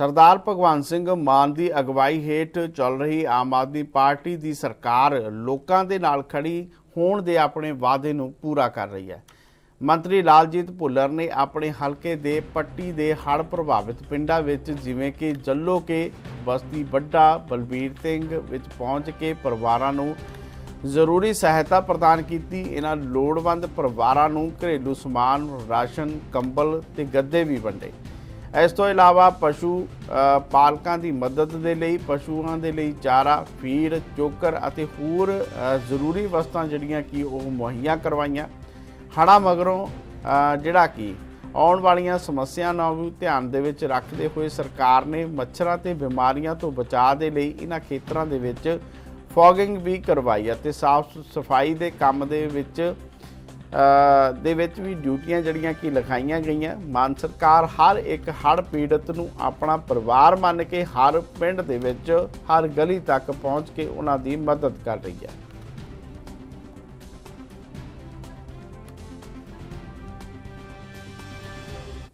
ਸਰਦਾਰ ਭਗਵੰਤ ਸਿੰਘ ਮਾਨ ਦੀ ਅਗਵਾਈ ਹੇਠ ਚੱਲ ਰਹੀ ਆਮ ਆਦਮੀ ਪਾਰਟੀ ਦੀ ਸਰਕਾਰ ਲੋਕਾਂ ਦੇ ਨਾਲ ਖੜੀ ਹੋਣ ਦੇ ਆਪਣੇ ਵਾਅਦੇ ਨੂੰ ਪੂਰਾ ਕਰ ਰਹੀ ਹੈ। ਮੰਤਰੀ ਲਾਲਜੀਤ ਭੁੱਲਰ ਨੇ ਆਪਣੇ ਹਲਕੇ ਦੇ ਪੱਟੀ ਦੇ ਹੜ੍ਹ ਪ੍ਰਭਾਵਿਤ ਪਿੰਡਾਂ ਵਿੱਚ ਜਿਵੇਂ ਕਿ ਜੱਲੋਕੇ ਬਸਤੀ ਵੱਡਾ, ਬਲਬੀਰ ਸਿੰਘ ਵਿੱਚ ਪਹੁੰਚ ਕੇ ਪਰਿਵਾਰਾਂ ਨੂੰ ਜ਼ਰੂਰੀ ਸਹਾਇਤਾ ਪ੍ਰਦਾਨ ਕੀਤੀ। ਇਹਨਾਂ ਲੋੜਵੰਦ ਪਰਿਵਾਰਾਂ ਨੂੰ ਘਰੇਲੂ ਸਮਾਨ, ਰਾਸ਼ਨ, ਕੰਬਲ ਤੇ ਗੱਦੇ ਵੀ ਵੰਡੇ। ਇਸ ਤੋਂ ਇਲਾਵਾ ਪਸ਼ੂ ਪਾਲਕਾਂ ਦੀ ਮਦਦ ਦੇ ਲਈ, ਪਸ਼ੂਆਂ ਦੇ ਲਈ ਚਾਰਾ, ਫੀਡ, ਚੋਕਰ ਅਤੇ ਹੋਰ ਜ਼ਰੂਰੀ ਵਸਤਾਂ ਜਿਹੜੀਆਂ ਕਿ ਉਹ ਮੁਹੱਈਆ ਕਰਵਾਈਆਂ। ਹੜ੍ਹਾਂ ਮਗਰੋਂ ਜਿਹੜਾ ਕਿ ਆਉਣ ਵਾਲੀਆਂ ਸਮੱਸਿਆਵਾਂ ਨੂੰ ਵੀ ਧਿਆਨ ਦੇ ਵਿੱਚ ਰੱਖਦੇ ਹੋਏ ਸਰਕਾਰ ਨੇ ਮੱਛਰਾਂ ਤੇ ਬਿਮਾਰੀਆਂ ਤੋਂ ਬਚਾਅ ਦੇ ਲਈ ਇਹਨਾਂ ਖੇਤਰਾਂ ਦੇ ਵਿੱਚ ਫੋਗਿੰਗ ਵੀ ਕਰਵਾਈ ਅਤੇ ਸਾਫ਼ ਸਫ਼ਾਈ ਦੇ ਕੰਮ ਦੇ ਵਿੱਚ ਦੇ ਵਿੱਚ ਵੀ ਡਿਊਟੀਆਂ ਜਿਹੜੀਆਂ ਕਿ ਲਿਖਾਈਆਂ ਗਈਆਂ। ਮਾਨ ਸਰਕਾਰ ਹਰ ਇੱਕ ਹੜ੍ਹ ਪੀੜਤ ਨੂੰ ਆਪਣਾ ਪਰਿਵਾਰ ਮੰਨ ਕੇ ਹਰ ਪਿੰਡ ਦੇ ਵਿੱਚ ਹਰ ਗਲੀ ਤੱਕ ਪਹੁੰਚ ਕੇ ਉਹਨਾਂ ਦੀ ਮਦਦ ਕਰ ਰਹੀ ਹੈ।